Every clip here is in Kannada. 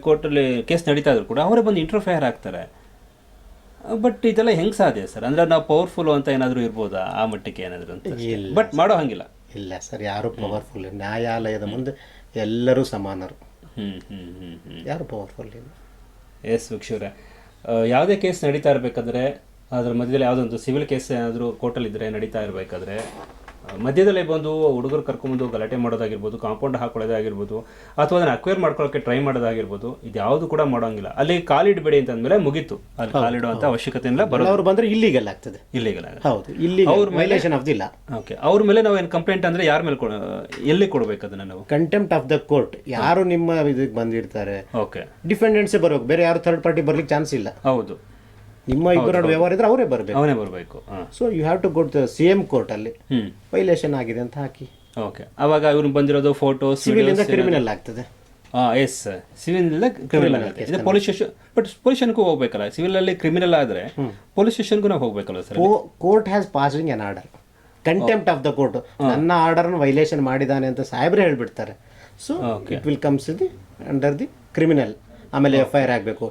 ಕೋರ್ಟಲ್ಲಿ ಕೇಸ್ ನಡೀತಾ ಇದ್ರು ಕೂಡ ಅವರೇ ಬಂದು ಇಂಟರ್ಫೇರ್ ಆಗ್ತಾರೆ. ಬಟ್ ಇದೆಲ್ಲ ಹೆಂಗ್ ಸಾಧ್ಯ ಸರ್? ಅಂದ್ರೆ ನಾವು ಪವರ್ಫುಲ್ ಅಂತ ಏನಾದರೂ ಇರ್ಬೋದಾ? ಆ ಮಟ್ಟಕ್ಕೆ ಏನಾದರೂ ಅಂತ ಇಲ್ಲ. ಬಟ್ ಮಾಡೋ ಹಂಗಿಲ್ಲ. ಇಲ್ಲ ಸರ್ ಯಾರು ಪವರ್ಫುಲ್ ನ್ಯಾಯಾಲಯದ ಮುಂದೆ ಎಲ್ಲರೂ ಸಮಾನರು. ಹ್ಮ್ ಹ್ಮ್ ಹ್ಮ್ ಹ್ಮ್. ಯಾರು ಪವರ್ಫುಲ್ ಇಲ್ಲ? ಎಸ್ ವಕ್ಷವ್ರೆ ಯಾವುದೇ ಕೇಸ್ ನಡೀತಾ ಇರಬೇಕಾದ್ರೆ ಅದ್ರ ಮಧ್ಯದಲ್ಲಿ ಯಾವುದೊಂದು ಸಿವಿಲ್ ಕೇಸ್ ಏನಾದರೂ ಕೋರ್ಟಲ್ಲಿ ಇದ್ರೆ ನಡೀತಾ ಇರಬೇಕಾದ್ರೆ ಮಧ್ಯದಲ್ಲೇ ಬಂದು ಹುಡುಗರು ಕರ್ಕೊಂಬಂದು ಗಲಾಟೆ ಮಾಡೋದಾಗಿರ್ಬೋದು ಕಾಂಪೌಂಡ್ ಹಾಕೊಳ್ಳೋದಾಗಿರ್ಬೋದು ಅಥವಾ ಅದನ್ನು ಅಕ್ವೇರ್ ಮಾಡ್ಕೊಳ್ಳೋಕೆ ಟ್ರೈ ಮಾಡೋದಾಗಿರ್ಬೋದು ಇದು ಯಾವುದು ಕೂಡ ಮಾಡೋಂಗಿಲ್ಲ. ಅಲ್ಲಿ ಕಾಲಿಡಬೇಡಿ ಅಂತ ಅಂದಮೇಲೆ ಮುಗೀತು. ಅಲ್ಲಿ ಕಾಲಿಡುವಂಥ ಅವಶ್ಯಕತೆ ಇಲ್ಲ ಬರೋದು. ಅವ್ರು ಬಂದರೆ ಇಲ್ಲಿಗೆಲ್ಲ ಆಗ್ತದೆ. ಇಲ್ಲಿಗೆಲ್ಲ ಹೌದು ಇಲ್ಲಿ ವೈಲೇಷನ್ ಆಫ್ ಇಲ್ಲ ಓಕೆ ಅವ್ರ ಮೇಲೆ ನಾವು ಏನು ಕಂಪ್ಲೇಂಟ್ ಅಂದ್ರೆ ಯಾರ ಮೇಲೆ ಎಲ್ಲಿ ಕೊಡಬೇಕು ಅದನ್ನು ನಾವು? ಕಂಟೆಂಪ್ಟ್ ಆಫ್ ದ ಕೋರ್ಟ್ ಯಾರು ನಿಮ್ಮ ಇದಕ್ಕೆ ಬಂದಿರ್ತಾರೆ? ಓಕೆ ಡಿಫೆಂಡೆಂಟ್ಸೇ ಬರಬೇಕು ಬೇರೆ ಯಾರು ಥರ್ಡ್ ಪಾರ್ಟಿ ಬರ್ಲಿಕ್ಕೆ ಚಾನ್ಸ್ ಇಲ್ಲ. ಹೌದು. ನಿಮ್ಮ ಇಬ್ಬರ ವ್ಯವಹಾರ ಇದ್ರೆ ಅವರೇ ಬರಬೇಕು. ಅವನೇ ಬರಬೇಕು so you have to go to ಕೋರ್ಟಲ್ಲಿ ಕೋರ್ಟ್ ಅಲ್ಲಿ. ವೈಲೇಷನ್ ಆಗಿದೆ ಅಂತ ಹಾಕಿ. ಓಕೆ ಅವಾಗ ಇವ್ರು ಬಂದಿರೋದು ಫೋಟೋ ಸಿವಿಲ್ ಇಂದ ಕ್ರಿಮಿನಲ್ ಆಗ್ತದೆ. ಆ ಎಸ್ ಸಿವಿಲ್ ಕ್ರಿಮಿನಲ್ ಇದು ಪೊಲೀಸ್ ಸ್ಟೇಷನ್ ಬಟ್ ಪೊಲೀಸ್ ಸ್ಟೇಷನ್ಗೂ ಹೋಗ್ಬೇಕಲ್ಲ. ಸಿವಿಲ್ ಅಲ್ಲಿ ಕ್ರಿಮಿನಲ್ ಆದ್ರೆ ಪೊಲೀಸ್ ಸ್ಟೇಷನ್ಗೂ ನಾವು ಹೋಗ್ಬೇಕಲ್ಲ sir court has passing an order contempt of the court ನನ್ನ ಆರ್ಡರ್ನ ವೈಲೇಷನ್ ಮಾಡಿದ್ದಾನೆ ಅಂತ ಸಾಹೇಬ್ರೆ ಹೇಳ್ಬಿಡ್ತಾರೆ. So it will comes the under the criminal ಆಮೇಲೆ ಎಫ್ ಐ ಆರ್ ಆಗಬೇಕು.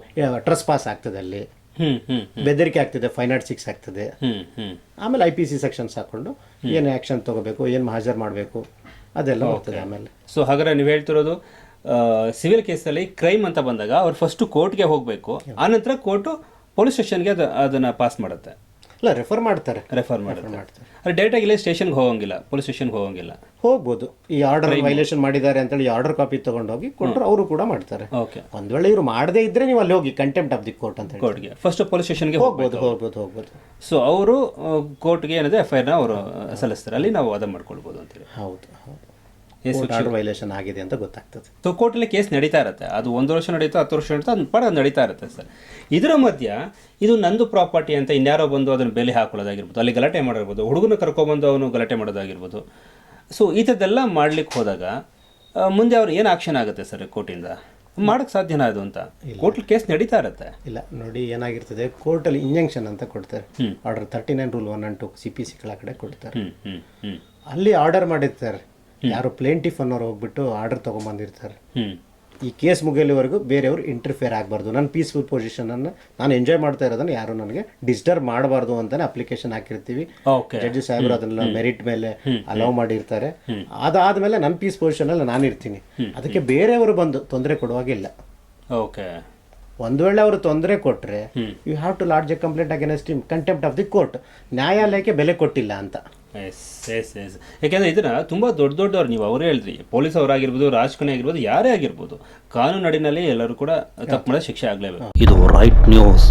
ಟ್ರಸ್ ಪಾಸ್ ಆಗ್ತದೆ ಅಲ್ಲಿ. ಬೆದರಿಕೆ ಆಗ್ತದೆ ಫೈವ್ ನಾಟ್ ಸಿಕ್ಸ್ ಆಗ್ತದೆ. ಹ್ಮ್ ಹ್ಮ್. ಆಮೇಲೆ ಐ ಪಿ ಸಿ ಸೆಕ್ಷನ್ಸ್ ಹಾಕೊಂಡು ಏನು ಆ್ಯಕ್ಷನ್ ತಗೋಬೇಕು ಏನು ಹಾಜರು ಮಾಡಬೇಕು ಅದೆಲ್ಲ ಹೋಗ್ತದೆ ಆಮೇಲೆ. ಸೊ ಹಾಗಾದ್ರೆ ನೀವು ಹೇಳ್ತಿರೋದು ಸಿವಿಲ್ ಕೇಸಲ್ಲಿ ಕ್ರೈಮ್ ಅಂತ ಬಂದಾಗ ಅವ್ರು ಫಸ್ಟ್ ಕೋರ್ಟ್ಗೆ ಹೋಗಬೇಕು ಆನಂತರ ಕೋರ್ಟು ಪೊಲೀಸ್ ಸ್ಟೇಷನ್ಗೆ ಅದು ಅದನ್ನ ಪಾಸ್ ಮಾಡುತ್ತೆ. ಅಲ್ಲ ರೆಫರ್ ಮಾಡ್ತಾರೆ. ರೆಫರ್ ಮಾಡ್ತಾರೆ. ಅದು ಡೈರೆಕ್ಟಾಗಿ ಇಲ್ಲೇ ಸ್ಟೇಷನ್ಗೆ ಹೋಗಂಗಿಲ್ಲ ಪೊಲೀಸ್ ಸ್ಟೇಷನ್ಗೆ ಹೋಗಂಗಿಲ್ಲ. ಹೋಗ್ಬೋದು. ಈ ಆರ್ಡರ್ ವೈಲೇಷನ್ ಮಾಡಿದ್ದಾರೆ ಅಂತೇಳಿ ಆರ್ಡರ್ ಕಾಪಿ ತಗೊಂಡೋಗಿ ಕೊಟ್ಟರು ಅವರು ಕೂಡ ಮಾಡ್ತಾರೆ. ಓಕೆ ಒಂದ್ ವೇಳೆ ಇವ್ರು ಮಾಡದೇ ಇದ್ರೆ ನೀವು ಅಲ್ಲಿ ಹೋಗಿ ಕಂಟೆಂಪ್ಟ್ ಆಫ್ ದಿ ಕೋರ್ಟ್ ಅಂತ ಹೇಳಿ. ಕೋರ್ಟ್ಗೆ ಫಸ್ಟ್ ಪೊಲೀಸ್ ಸ್ಟೇಷನ್ಗೆ ಹೋಗ್ಬೋದು ಹೋಗ್ಬೋದು ಹೋಗ್ಬೋದು. ಸೊ ಅವರು ಕೋರ್ಟ್ಗೆ ಏನಿದೆ ಎಫ್ ಐ ಆರ್ನ ಅವರು ಸಲ್ಲಿಸ್ತಾರೆ. ಅಲ್ಲಿ ನಾವು ವಾದ ಮಾಡ್ಕೊಳ್ಬೋದು ಅಂತೇಳಿ ಹೌದು ಹೌದು. ಆರ್ಡರ್ ವೈಲೇಷನ್ ಆಗಿದೆ ಅಂತ ಗೊತ್ತಾಗ್ತದೆ. ಸೊ ಕೋರ್ಟಲ್ಲಿ ಕೇಸ್ ನಡೀತಾ ಇರುತ್ತೆ. ಅದು ಒಂದು ವರ್ಷ ನಡೀತಾ ಹತ್ತು ವರ್ಷ ನಡೀತಾ ಅದು ಪಡ ನಡೀತಾ ಇರುತ್ತೆ ಸರ್. ಇದರ ಮಧ್ಯ ಇದು ನಂದು ಪ್ರಾಪರ್ಟಿ ಅಂತ ಇನ್ಯಾರೋ ಬಂದು ಅದನ್ನು ಬೆಲೆ ಹಾಕೊಳ್ಳೋದಾಗಿರ್ಬೋದು ಅಲ್ಲಿ ಗಲಾಟೆ ಮಾಡಿರ್ಬೋದು ಹುಡುಗನ ಕರ್ಕೊಬಂದು ಅವನು ಗಲಾಟೆ ಮಾಡೋದಾಗಿರ್ಬೋದು. ಸೊ ಈ ಥರದ್ದೆಲ್ಲ ಮಾಡ್ಲಿಕ್ಕೆ ಹೋದಾಗ ಮುಂದೆ ಅವ್ರು ಏನು ಆಕ್ಷನ್ ಆಗುತ್ತೆ ಸರ್ ಕೋರ್ಟಿಂದ ಮಾಡೋಕ್ಕೆ ಸಾಧ್ಯನಾ ಅದು ಅಂತ? ಕೋರ್ಟ್ ಕೇಸ್ ನಡೀತಾ ಇರುತ್ತೆ. ಇಲ್ಲ ನೋಡಿ ಏನಾಗಿರ್ತದೆ ಕೋರ್ಟಲ್ಲಿ ಇಂಜೆಕ್ಷನ್ ಅಂತ ಕೊಡ್ತಾರೆ. Order thirty nine rule one and two C P C ಕಡೆ ಕೊಡ್ತಾರೆ. ಅಲ್ಲಿ ಆರ್ಡರ್ ಮಾಡಿರ್ತಾರೆ. ಯಾರು ಪ್ಲೇಂಟಿಫ್ ಅನ್ನೋರು ಹೋಗ್ಬಿಟ್ಟು ಆರ್ಡರ್ ತೊಗೊಂಬಂದಿರ್ತಾರೆ. ಈ ಕೇಸ್ ಮುಗಿಯಲಿವರೆಗೂ ಬೇರೆಯವರು ಇಂಟರ್ಫಿಯರ್ ಆಗಬಾರ್ದು. ನನ್ನ ಪೀಸ್ಫುಲ್ ಪೊಸಿಷನನ್ನು ನಾನು ಎಂಜಾಯ್ ಮಾಡ್ತಾ ಇರೋದನ್ನ ಯಾರು ನನಗೆ ಡಿಸ್ಟರ್ಬ್ ಮಾಡಬಾರ್ದು ಅಂತಾನೆ ಅಪ್ಲಿಕೇಶನ್ ಹಾಕಿರ್ತೀವಿ. ಜಡ್ಜಿ ಸಾಹೇಬರು ಅದನ್ನ ಮೆರಿಟ್ ಮೇಲೆ ಅಲೌ ಮಾಡಿರ್ತಾರೆ. ಅದಾದ್ಮೇಲೆ ನನ್ನ ಪೀಸ್ ಪೊಸಿಷನಲ್ಲಿ ನಾನು ಇರ್ತೀನಿ. ಅದಕ್ಕೆ ಬೇರೆಯವರು ಬಂದು ತೊಂದರೆ ಕೊಡುವಾಗಿಲ್ಲ. ಓಕೆ ಒಂದು ವೇಳೆ ಅವರು ತೊಂದರೆ ಕೊಟ್ಟರೆ you have to lodge a complaint against contempt of the court ನ್ಯಾಯಾಲಯಕ್ಕೆ ಬೆಲೆ ಕೊಟ್ಟಿಲ್ಲ ಅಂತ. Yes yes yes. ಯಾಕೆಂದ್ರೆ ಇದನ್ನ ತುಂಬಾ ದೊಡ್ಡ ದೊಡ್ಡವ್ರು ನೀವು ಅವರೇ ಹೇಳಿದ್ರಿ, ಪೊಲೀಸ್ ಅವರಾಗಿರ್ಬೋದು ರಾಜಕಾರಣಿ ಆಗಿರ್ಬೋದು, ಯಾರೇ ಆಗಿರ್ಬೋದು ಕಾನೂನು ನಡಿನಲ್ಲಿ ಎಲ್ಲರೂ ಕೂಡ ತಪ್ಪು ಶಿಕ್ಷೆ ಆಗಲೇಬೇಕು ಇದು ರೈಟ್ ನ್ಯೂಸ್